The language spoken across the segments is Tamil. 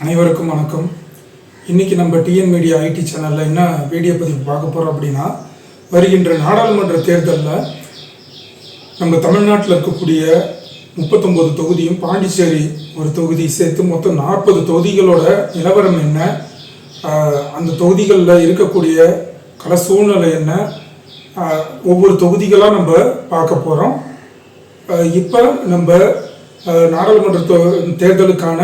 அனைவருக்கும் வணக்கம். இன்றைக்கி நம்ம டிஎன் மீடியா ஐடி சேனலில் என்ன வீடியோ பதிவு பார்க்க போகிறோம் அப்படின்னா வருகின்ற நாடாளுமன்ற தேர்தலில் நம்ம தமிழ்நாட்டில் இருக்கக்கூடிய முப்பத்தொம்போது தொகுதியும் பாண்டிச்சேரி ஒரு தொகுதி சேர்த்து மொத்தம் நாற்பது தொகுதிகளோட நிலவரம் என்ன? அந்த தொகுதிகளில் இருக்கக்கூடிய கல சூழ்நிலை என்ன? ஒவ்வொரு தொகுதிகளாக நம்ம பார்க்க போகிறோம் இப்போ நம்ம நாடாளுமன்ற தொ- தேர்தலுக்கான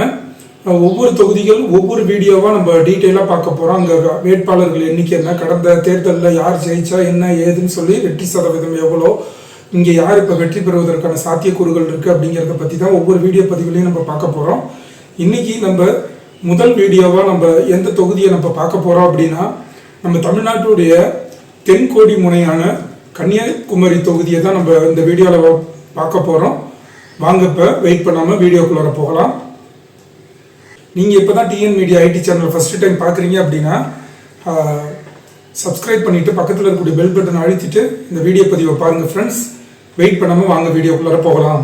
ஒவ்வொரு தொகுதிகள் ஒவ்வொரு வீடியோவாக நம்ம டீட்டெயிலாக பார்க்க போகிறோம் அங்கே வேட்பாளர்கள் எண்ணிக்கை என்ன கடந்த தேர்தலில் யார் ஜெயிச்சா என்ன ஏதுன்னு சொல்லி வெற்றி சதவீதம் எவ்வளோ இங்கே யார் இப்போ வெற்றி பெறுவதற்கான சாத்தியக்கூறுகள் இருக்குது அப்படிங்கிறத பற்றி தான் ஒவ்வொரு வீடியோ பதிவுலையும் நம்ம பார்க்க போகிறோம் இன்னைக்கு நம்ம முதல் வீடியோவாக நம்ம எந்த தொகுதியை நம்ம பார்க்க போகிறோம் அப்படின்னா நம்ம தமிழ்நாட்டுடைய தென்கோடி முனையான கன்னியாகுமரி தொகுதியை தான் நம்ம இந்த வீடியோவில் பார்க்க போகிறோம் வாங்க இப்போ வெயிட் பண்ணாமல் வீடியோக்குள்ளார போகலாம். நீங்கள் இப்போ தான் TN media ID channel first time பார்க்குறீங்க அப்படின்னா சப்ஸ்கிரைப் பண்ணிவிட்டு பக்கத்தில் இருக்கக்கூடிய பெல் பட்டன் அழுத்திட்டு இந்த வீடியோ பதிவை பாருங்கள் ஃப்ரெண்ட்ஸ் வெயிட் பண்ணாமல் வாங்க வீடியோக்குள்ளார போகலாம்.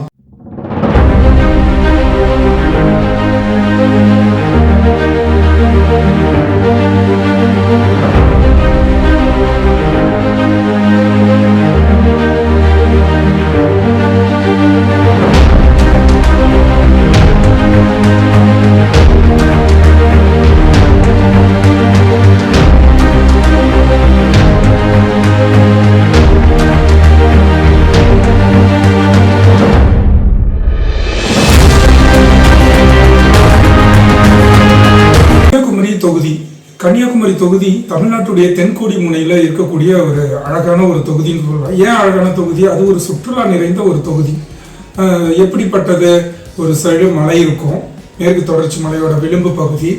இருக்கக்கூடிய தென்கோடி முனையில் இருக்கக்கூடிய ஒரு அழகான ஒரு தொகுதின்னு சொல்லலாம். ஏன் அழகான தொகுதி? அது ஒரு சுற்றுலா நிறைந்த ஒரு தொகுதி. எப்படிப்பட்டது? ஒரு சைடு மலை இருக்கும். மேற்கு தொடர்ச்சி மலையோட விளிம்பு பகுதி.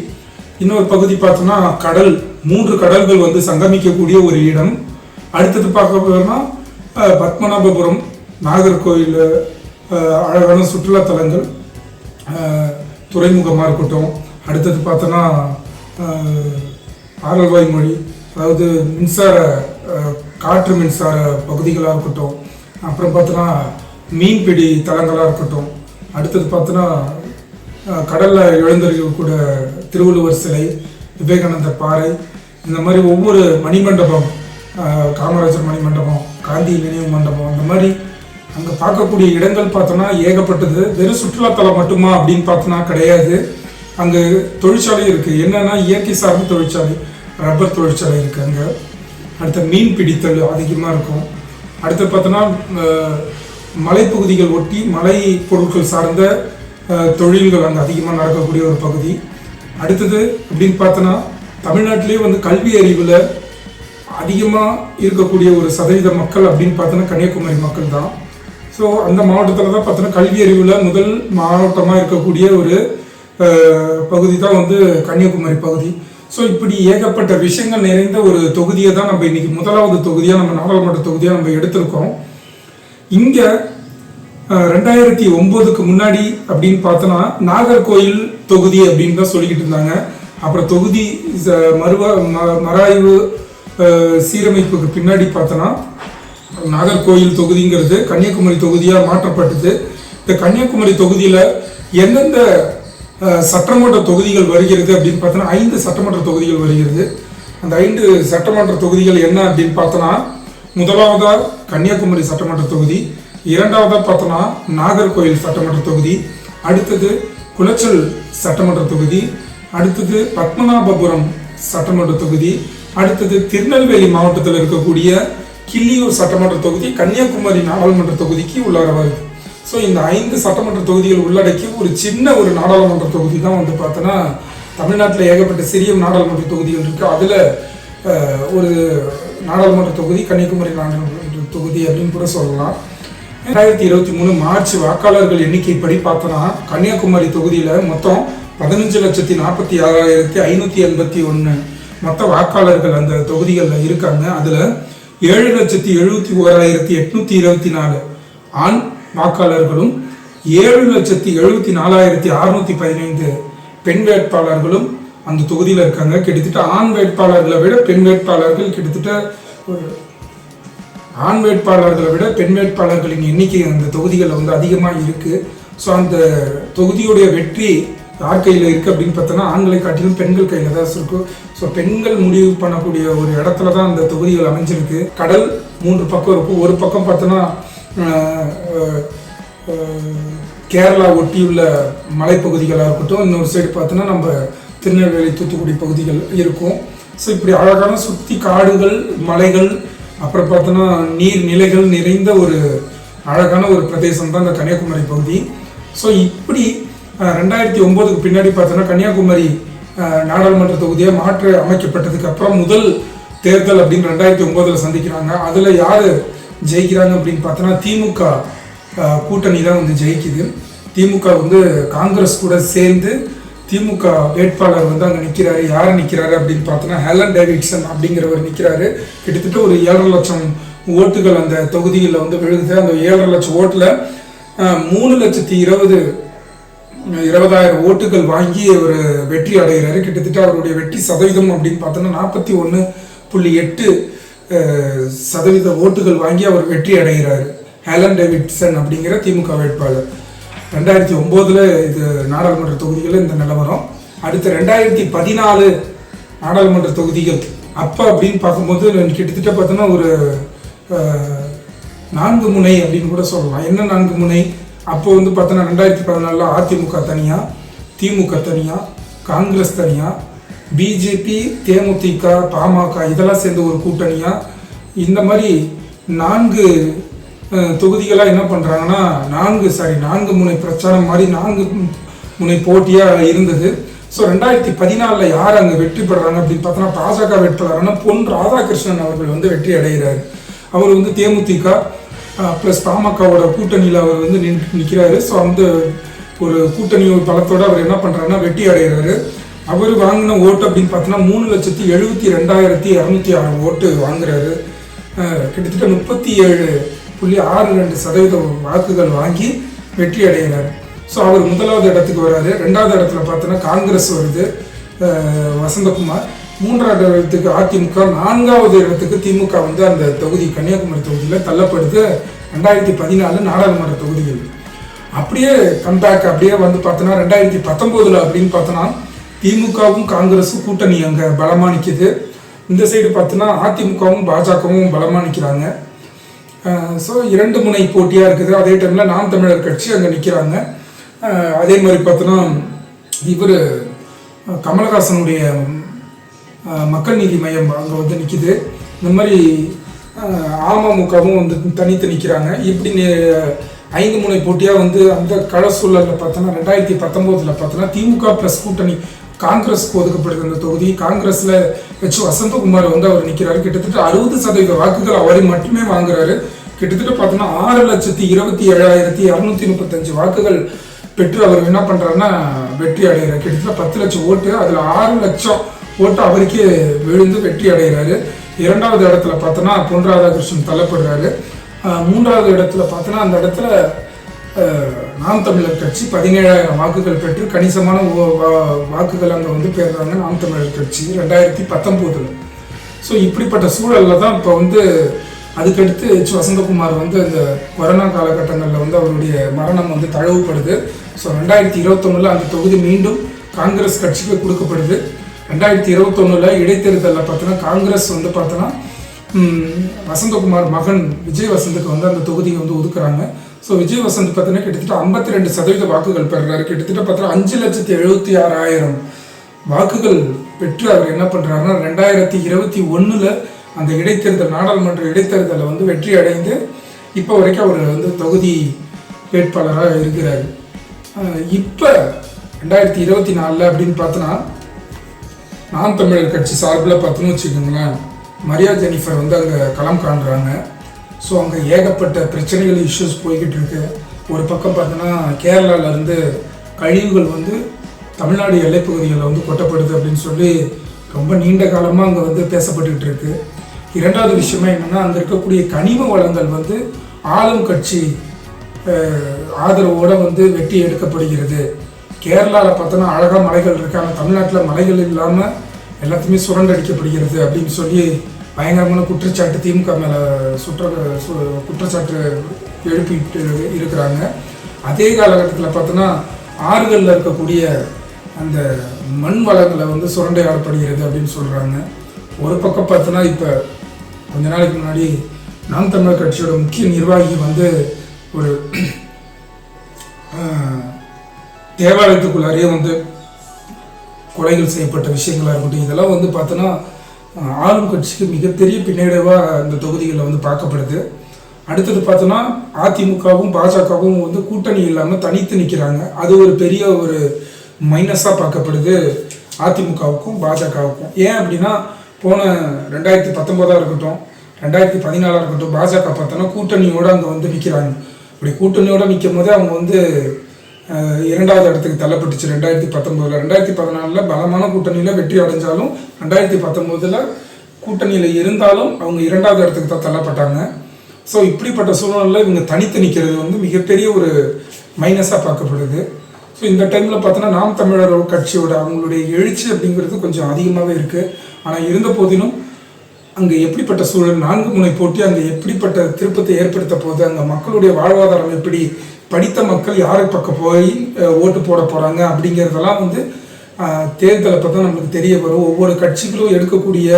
இன்னொரு பகுதி பார்த்தோம்னா கடல். மூன்று கடல்கள் வந்து சங்கமிக்கக்கூடிய ஒரு இடம். அடுத்தது பார்க்க போனால் பத்மநாபபுரம் நாகர்கோயில் அழகான சுற்றுலா தலங்கள். துறைமுகமாக இருக்கட்டும். அடுத்தது பார்த்தோன்னா ஆரல்வாய் மொழி அதாவது மின்சார காற்று மின்சார பகுதிகளாக இருக்கட்டும் அப்புறம் பார்த்தோன்னா மீன்பிடி தலங்களாக இருக்கட்டும் அடுத்தது பார்த்தோன்னா கடலில் கடல்ல கூட திருவள்ளுவர் சிலை விவேகானந்தர் பாறை இந்த மாதிரி ஒவ்வொரு மணிமண்டபம் காமராஜர் மணிமண்டபம் காந்தி நினைவு மண்டபம் அந்த மாதிரி அங்கே பார்க்கக்கூடிய இடங்கள் பார்த்தோன்னா ஏகப்பட்டது. வெறும் சுற்றுலாத்தலம் மட்டுமா அப்படின்னு பார்த்தோன்னா கிடையாது. அங்கே தொழிற்சாலை இருக்குது என்னென்னா இயற்கை சார்ந்த தொழிற்சாலை. ரப்பர் தொழிற்சாலை இருக்குது அங்கே அடுத்த மீன் பிடித்தல் அதிகமாக இருக்கும். அடுத்து பார்த்தோன்னா மலைப்பகுதிகள் ஒட்டி மலை பொருட்கள் சார்ந்த தொழில்கள் அங்கே அதிகமாக நடக்கக்கூடிய ஒரு பகுதி. அடுத்தது அப்படின்னு பார்த்தோன்னா தமிழ்நாட்டிலே வந்து கல்வி அறிவில் அதிகமாக இருக்கக்கூடிய ஒரு சதவீத மக்கள் அப்படின்னு பார்த்தோன்னா கன்னியாகுமரி மக்கள் தான். ஸோ அந்த மாவட்டத்தில் தான் பார்த்தோன்னா கல்வி அறிவில் முதல் மாவட்டமாக இருக்கக்கூடிய ஒரு பகுதி தான் வந்து கன்னியாகுமரி பகுதி. ஸோ இப்படி ஏகப்பட்ட விஷயங்கள் நிறைந்த ஒரு தொகுதியை தான் நம்ம இன்னைக்கு முதலாவது தொகுதியாக நம்ம நாடாளுமன்ற தொகுதியாக நம்ம எடுத்திருக்கோம் இங்கே ரெண்டாயிரத்தி ஒம்போதுக்கு முன்னாடி அப்படின்னு பார்த்தோன்னா நாகர்கோயில் தொகுதி அப்படின்னு தான் சொல்லிக்கிட்டு இருந்தாங்க. அப்புறம் தொகுதி மறுவ ம- மறாய்வு சீரமைப்புக்கு பின்னாடி பார்த்தோன்னா நாகர்கோயில் தொகுதிங்கிறது கன்னியாகுமரி தொகுதியாக மாற்றப்பட்டது. இந்த கன்னியாகுமரி தொகுதியில் எந்தெந்த சட்டமன்ற தொகுதிகள் வருகிறது அப்படின்னு பார்த்தோன்னா ஐந்து சட்டமன்ற தொகுதிகள் வருகிறது. அந்த ஐந்து சட்டமன்ற தொகுதிகள் என்ன அப்படின்னு பார்த்தோன்னா முதலாவதா கன்னியாகுமரி சட்டமன்ற தொகுதி இரண்டாவதா பார்த்தோன்னா நாகர்கோயில் சட்டமன்ற தொகுதி அடுத்தது குளச்சல் சட்டமன்ற தொகுதி அடுத்தது பத்மநாபபுரம் சட்டமன்ற தொகுதி அடுத்தது திருநெல்வேலி மாவட்டத்தில் இருக்கக்கூடிய கிள்ளியூர் சட்டமன்ற தொகுதி கன்னியாகுமரி நாடாளுமன்ற தொகுதிக்கு உள்ளார வருது ஸோ இந்த ஐந்து சட்டமன்ற தொகுதிகள் உள்ளடக்கி ஒரு சின்ன ஒரு நாடாளுமன்ற தொகுதி தான் வந்து பார்த்தோன்னா தமிழ்நாட்டில் ஏகப்பட்ட சிறிய நாடாளுமன்ற தொகுதிகள் இருக்குது அதில் ஒரு நாடாளுமன்ற தொகுதி கன்னியாகுமரி நாடாளுமன்ற தொகுதி அப்படின்னு கூட சொல்லலாம். ரெண்டாயிரத்தி இருபத்தி மூணு மார்ச் வாக்காளர்கள் எண்ணிக்கைப்படி பார்த்தோன்னா கன்னியாகுமரி தொகுதியில் மொத்தம் பதினஞ்சு லட்சத்தி நாற்பத்தி ஆறாயிரத்தி ஐநூற்றி எண்பத்தி ஒன்று மொத்த வாக்காளர்கள் அந்த தொகுதிகளில் இருக்காங்க. அதில் ஏழு லட்சத்தி எழுபத்தி ஓராயிரத்தி எட்நூற்றி இருபத்தி நாலு ஆண் வாக்காளர்களும் ஏழு லட்சத்தி எழுபத்தி நாலாயிரத்தி அறுநூத்தி பதினைந்து பெண் வேட்பாளர்களும் அந்த தொகுதியில் இருக்காங்க. கிட்டத்தட்ட ஆண் வேட்பாளர்களை விட பெண் வேட்பாளர்கள் கிட்டத்தட்ட ஒரு ஆண் வேட்பாளர்களை விட பெண் வேட்பாளர்களின் எண்ணிக்கை அந்த தொகுதிகளில் வந்து அதிகமாக இருக்குது ஸோ அந்த தொகுதியுடைய வெற்றி யார் கையில் இருக்குது அப்படின்னு பார்த்தோன்னா ஆண்களை காட்டிலும் பெண்கள் கையில் தான் இருக்கும் ஸோ பெண்கள் முடிவு பண்ணக்கூடிய ஒரு இடத்துல தான் அந்த தொகுதிகள் அமைஞ்சிருக்கு. கடல் மூன்று பக்கம் இருக்கும் ஒரு பக்கம் பார்த்தோன்னா கேரளா ஒட்டியுள்ள மலைப்பகுதிகளாக இருக்கட்டும் இன்னொரு சைடு பார்த்தோன்னா நம்ம திருநெல்வேலி தூத்துக்குடி பகுதிகள் இருக்கும். ஸோ இப்படி அழகான சுற்றி காடுகள் மலைகள் அப்புறம் பார்த்தோன்னா நீர்நிலைகள் நிறைந்த ஒரு அழகான ஒரு பிரதேசம் தான் இந்த கன்னியாகுமரி பகுதி. ஸோ இப்படி ரெண்டாயிரத்தி ஒம்போதுக்கு பின்னாடி பார்த்தோன்னா கன்னியாகுமரி நாடாளுமன்ற தொகுதியாக மாற்று அமைக்கப்பட்டதுக்கு அப்புறம் முதல் தேர்தல் அப்படின்னு ரெண்டாயிரத்தி ஒம்போதில் சந்திக்கிறாங்க. அதில் யார் ஜெயிக்கிறாங்க அப்படின்னு பார்த்தோன்னா திமுக கூட்டணி தான் வந்து ஜெயிக்குது. திமுக வந்து காங்கிரஸ் கூட சேர்ந்து திமுக வேட்பாளர் வந்து அங்கே நிற்கிறாரு யார் நிற்கிறாரு அப்படின்னு பார்த்தோன்னா ஹெலன் டேவிட்சன் அப்படிங்கிறவர் நிற்கிறாரு கிட்டத்தட்ட ஒரு ஏழரை லட்சம் ஓட்டுகள் அந்த தொகுதியில் வந்து விழுகுது. அந்த ஏழரை லட்சம் ஓட்டில் மூணு லட்சத்தி இருபது இருபதாயிரம் ஓட்டுகள் வாங்கி ஒரு வெற்றி அடைகிறாரு. கிட்டத்தட்ட அவருடைய வெற்றி சதவீதம் அப்படின்னு பார்த்தோன்னா நாற்பத்தி ஒன்று புள்ளி எட்டு சதவீத ஓட்டுகள் வாங்கி அவர் வெற்றி அடைகிறார். ஹேலன் டேவிட்சன் அப்படிங்கிற திமுக வேட்பாளர். ரெண்டாயிரத்தி ஒம்போதில் இது நாடாளுமன்ற தொகுதிகளில் இந்த நிலவரம். அடுத்த ரெண்டாயிரத்தி பதினாலு நாடாளுமன்ற தொகுதிகள். அப்போ அப்படின்னு பார்க்கும்போது கிட்டத்தட்ட பார்த்தோன்னா ஒரு நான்கு முனை அப்படின்னு கூட சொல்லலாம். என்ன நான்கு முனை? அப்போ வந்து பார்த்தோன்னா ரெண்டாயிரத்தி பதினாலில் அதிமுக தனியாக திமுக தனியாக காங்கிரஸ் தனியாக பிஜேபி தேமுதிக பாமக இதெல்லாம் சேர்ந்து ஒரு கூட்டணியாக இந்த மாதிரி நான்கு தொகுதிகளாக என்ன பண்ணுறாங்கன்னா நான்கு சாரி நான்கு முனை பிரச்சாரம் மாதிரி நான்கு முனை போட்டியாக இருந்தது. ஸோ ரெண்டாயிரத்தி பதினாலில் யார் அங்கே வெற்றி பெறாங்க அப்படின்னு பார்த்தோன்னா பாஜக வேட்பாளரான பொன் ராதாகிருஷ்ணன் அவர்கள் வந்து வெற்றி அடைகிறார். அவர் வந்து தேமுதிக ப்ளஸ் பாமகவோட கூட்டணியில் அவர் வந்து நின் நிற்கிறாரு ஸோ அந்த ஒரு கூட்டணி ஒரு பலத்தோட அவர் என்ன பண்ணுறாருன்னா வெற்றி அடைகிறாரு. அவர் வாங்கின ஓட்டு அப்படின்னு பார்த்தோன்னா மூணு லட்சத்தி எழுபத்தி ரெண்டாயிரத்தி இரநூத்தி ஆறு ஓட்டு வாங்குறாரு. கிட்டத்தட்ட முப்பத்தி ஏழு புள்ளி ஆறு ரெண்டு சதவீத வாக்குகள் வாங்கி வெற்றி அடைகிறார். ஸோ அவர் முதலாவது இடத்துக்கு வராரு. ரெண்டாவது இடத்துல பார்த்தோன்னா காங்கிரஸ் வருது. வசந்தகுமார். மூன்றாவது இடத்துக்கு அதிமுக நான்காவது இடத்துக்கு திமுக வந்து அந்த தொகுதி கன்னியாகுமரி தொகுதியில் தள்ளப்படுது. ரெண்டாயிரத்தி பதினாலு நாடாளுமன்ற தொகுதிகள் அப்படியே கம்பேக் அப்படியே வந்து பார்த்தோன்னா ரெண்டாயிரத்தி பத்தொம்போதில் அப்படின்னு பார்த்தோன்னா திமுகவும் காங்கிரஸும் கூட்டணி அங்கே பலமாக நிற்கிது இந்த சைடு பார்த்தோன்னா அதிமுகவும் பாஜகவும் பலமாக நிற்கிறாங்க ஸோ இரண்டு முனை போட்டியாக இருக்குது. அதே டைமில் நாம் தமிழர் கட்சி அங்கே நிற்கிறாங்க அதே மாதிரி பார்த்தோன்னா இவர் கமலஹாசனுடைய மக்கள் நீதி மையம் அங்கே வந்து நிற்கிது இந்த மாதிரி அமமுகவும் வந்து தனித்து நிற்கிறாங்க இப்படி ஐந்து முனை போட்டியாக வந்து அந்த கள சூழலில் பார்த்தோன்னா ரெண்டாயிரத்தி பத்தொம்போதில் பார்த்தோன்னா திமுக ப்ளஸ் கூட்டணி காங்கிரஸ்க்கு ஒதுக்கப்படுது அந்த தொகுதி. காங்கிரஸில் ஹெச் வசந்தகுமார் வந்து அவர் நிற்கிறாரு கிட்டத்தட்ட அறுபது சதவீத வாக்குகள் அவரை மட்டுமே வாங்குறாரு. கிட்டத்தட்ட பார்த்தோன்னா ஆறு லட்சத்தி இருபத்தி ஏழாயிரத்தி இரநூத்தி முப்பத்தஞ்சு வாக்குகள் பெற்று அவர் என்ன பண்ணுறாருன்னா வெற்றி அடைகிறார். கிட்டத்தட்ட பத்து லட்சம் ஓட்டு அதில் ஆறு லட்சம் ஓட்டு அவருக்கே விழுந்து வெற்றி அடைகிறாரு. இரண்டாவது இடத்துல பார்த்தோன்னா பொன் ராதாகிருஷ்ணன் தள்ளப்படுறாரு. மூன்றாவது இடத்துல பார்த்தோன்னா அந்த இடத்துல நாம் தமிழர் கட்சி பதினேழாயிரம் வாக்குகள் பெற்று கணிசமான ஓ- வா- வாக்குகள் அங்கே வந்து பெறுறாங்க நாம் தமிழர் கட்சி ரெண்டாயிரத்தி பத்தொம்போதில். ஸோ இப்படிப்பட்ட சூழலில் தான் இப்போ வந்து அதுக்கடுத்து ஹெச் வசந்தகுமார் வந்து அந்த கொரோனா காலகட்டங்களில் வந்து அவருடைய மரணம் வந்து தழவுப்படுது. ஸோ ரெண்டாயிரத்தி இருபத்தொன்னில் அந்த தொகுதி மீண்டும் காங்கிரஸ் கட்சிக்கு கொடுக்கப்படுது. ரெண்டாயிரத்தி இருபத்தொன்னில் இடைத்தேர்தலில் பார்த்தோன்னா காங்கிரஸ் வந்து பார்த்தோன்னா வசந்தகுமார் மகன் விஜய் வசந்துக்கு வந்து அந்த தொகுதியை வந்து ஒதுக்குறாங்க. ஸோ விஜய் வசந்த் பார்த்தீங்கன்னா கிட்டத்தட்ட ஐம்பத்தி ரெண்டு சதவீத வாக்குகள் பெறுறாரு. கிட்டத்தட்ட பார்த்தா அஞ்சு லட்சத்தி எழுபத்தி ஆறாயிரம் வாக்குகள் பெற்று அவர் என்ன பண்ணுறாருன்னா ரெண்டாயிரத்தி இருபத்தி ஒன்றில் அந்த இடைத்தேர்தல் நாடாளுமன்ற இடைத்தேர்தலை வந்து வெற்றி அடைந்து இப்போ வரைக்கும் அவர் வந்து தொகுதி வேட்பாளராக இருக்கிறார். இப்போ ரெண்டாயிரத்தி இருபத்தி நாலில் அப்படின்னு பார்த்தோன்னா நாம் தமிழர் கட்சி சார்பில் பார்த்தோன்னு வச்சுக்கோங்களேன் மரியா ஜெனிஃபர் வந்து அங்கே களம் காண்றாங்க. ஸோ அங்கே ஏகப்பட்ட பிரச்சனைகள் இஷ்யூஸ் போய்கிட்டு இருக்கு. ஒரு பக்கம் பார்த்தோன்னா கேரளாவிலேருந்து கழிவுகள் வந்து தமிழ்நாடு எல்லைப்பகுதிகளில் வந்து கொட்டப்படுது அப்படின்னு சொல்லி ரொம்ப நீண்ட காலமாக அங்கே வந்து பேசப்பட்டுக்கிட்டு இருக்கு. இரண்டாவது விஷயமா என்னென்னா அங்கே இருக்கக்கூடிய கனிம வளங்கள் வந்து ஆளும் கட்சி ஆதரவோடு வந்து வெட்டி எடுக்கப்படுகிறது. கேரளாவில் பார்த்தோன்னா அழகாக மலைகள் இருக்காங்க ஆனால் தமிழ்நாட்டில் மலைகள் இல்லாமல் எல்லாத்தையுமே சுரண்டடிக்கப்படுகிறது அப்படின்னு சொல்லி பயங்கரமான குற்றச்சாட்டு திமுக மேலே சுற்ற சு- குற்றச்சாட்டு எழுப்பிட்டு இருக்கிறாங்க. அதே காலகட்டத்தில் பார்த்தோன்னா ஆறுகளில் இருக்கக்கூடிய அந்த மண் வளங்களை வந்து சுரண்டையாடப்படுகிறது அப்படின்னு சொல்கிறாங்க ஒரு பக்கம் பார்த்தோன்னா இப்போ கொஞ்ச நாளைக்கு முன்னாடி நாம் தமிழர் கட்சியோட முக்கிய நிர்வாகி வந்து ஒரு தேவாலயத்துக்குள்ளாரே தேவாலயத்துக்குள்ளாரையே வந்து கொலைகள் செய்யப்பட்ட விஷயங்களாக இருக்கட்டும் இதெல்லாம் வந்து பார்த்தோன்னா ஆளும் கட்சிக்கு மிகப்பெரிய பின்னடைவாக இந்த தொகுதிகளில் வந்து பார்க்கப்படுது. அடுத்தது பார்த்தோன்னா அதிமுகவும் பாஜகவும் வந்து கூட்டணி இல்லாமல் தனித்து நிற்கிறாங்க அது ஒரு பெரிய ஒரு மைனஸாக பார்க்கப்படுது அதிமுகவுக்கும் பாஜகவுக்கும். ஏன் அப்படின்னா போன ரெண்டாயிரத்தி பத்தொம்போதாக இருக்கட்டும் ரெண்டாயிரத்தி பதினாலாக இருக்கட்டும் பாஜக பார்த்தோன்னா கூட்டணியோடு அங்கே வந்து நிற்கிறாங்க அப்படி கூட்டணியோடு நிற்கும் போதே அவங்க வந்து இரண்டாவது இடத்துக்கு தள்ளப்பட்டுச்சு. ரெண்டாயிரத்தி பத்தொம்போதில் ரெண்டாயிரத்தி பதினாலில் பலமான கூட்டணியில் வெற்றி அடைஞ்சாலும் ரெண்டாயிரத்தி பத்தொம்போதில் கூட்டணியில் இருந்தாலும் அவங்க இரண்டாவது இடத்துக்கு தான் தள்ளப்பட்டாங்க. ஸோ இப்படிப்பட்ட சூழ்நிலையில் இவங்க தனித்து நிற்கிறது வந்து மிகப்பெரிய ஒரு மைனஸாக பார்க்கப்படுது. ஸோ இந்த டைமில் பார்த்தோன்னா நாம் தமிழர் கட்சியோட அவங்களுடைய எழுச்சி அப்படிங்கிறது கொஞ்சம் அதிகமாகவே இருக்குது ஆனால் இருந்த போதிலும் அங்கே எப்படிப்பட்ட சூழல் நான்கு முனை போட்டி அங்கே எப்படிப்பட்ட திருப்பத்தை ஏற்படுத்த போது அங்கே மக்களுடைய வாழ்வாதாரம் எப்படி படித்த மக்கள் யாரை பக்கம் போய் ஓட்டு போட போகிறாங்க அப்படிங்கிறதெல்லாம் வந்து அஹ், தேர்தலை பார்த்தா நம்மளுக்கு தெரிய வரும். ஒவ்வொரு கட்சிகளும் எடுக்கக்கூடிய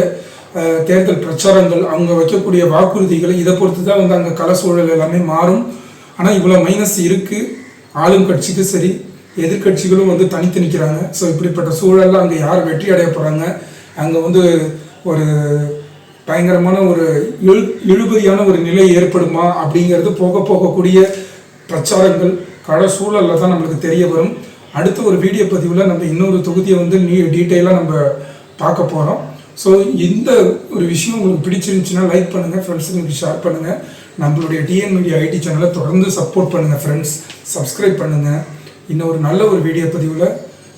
தேர்தல் பிரச்சாரங்கள் அவங்க வைக்கக்கூடிய வாக்குறுதிகள் இதை பொறுத்து தான் வந்து அங்கே கல சூழல் எல்லாமே மாறும். ஆனால் இவ்வளோ மைனஸ் இருக்குது ஆளும் கட்சிக்கு சரி எதிர்க்கட்சிகளும் வந்து தனித்து நிற்கிறாங்க ஸோ இப்படிப்பட்ட சூழலில் அங்கே யார் வெற்றி அடைய போகிறாங்க அங்கே வந்து ஒரு பயங்கரமான ஒரு இழு இழுபறியான ஒரு நிலை ஏற்படுமா? அப்படிங்கிறது போக போகக்கூடிய பிரச்சாரங்கள் கள சூழலில் தான் நம்மளுக்கு தெரிய வரும். அடுத்த ஒரு வீடியோ பதிவில் நம்ம இன்னொரு தொகுதியை வந்து நீ டீட்டெயிலாக நம்ம பார்க்க போகிறோம் ஸோ இந்த ஒரு விஷயம் உங்களுக்கு பிடிச்சிருந்துச்சுன்னா லைக் பண்ணுங்கள் ஃப்ரெண்ட்ஸுங்களுக்கு ஷேர் பண்ணுங்கள் நம்மளுடைய டிஎன் மீடியா ஐடி சேனலை தொடர்ந்து சப்போர்ட் பண்ணுங்கள் ஃப்ரெண்ட்ஸ் சப்ஸ்கிரைப் பண்ணுங்கள் இன்னும் ஒரு நல்ல ஒரு வீடியோ பதிவில்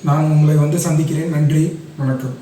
நான் உங்களை வந்து சந்திக்கிறேன். நன்றி வணக்கம்.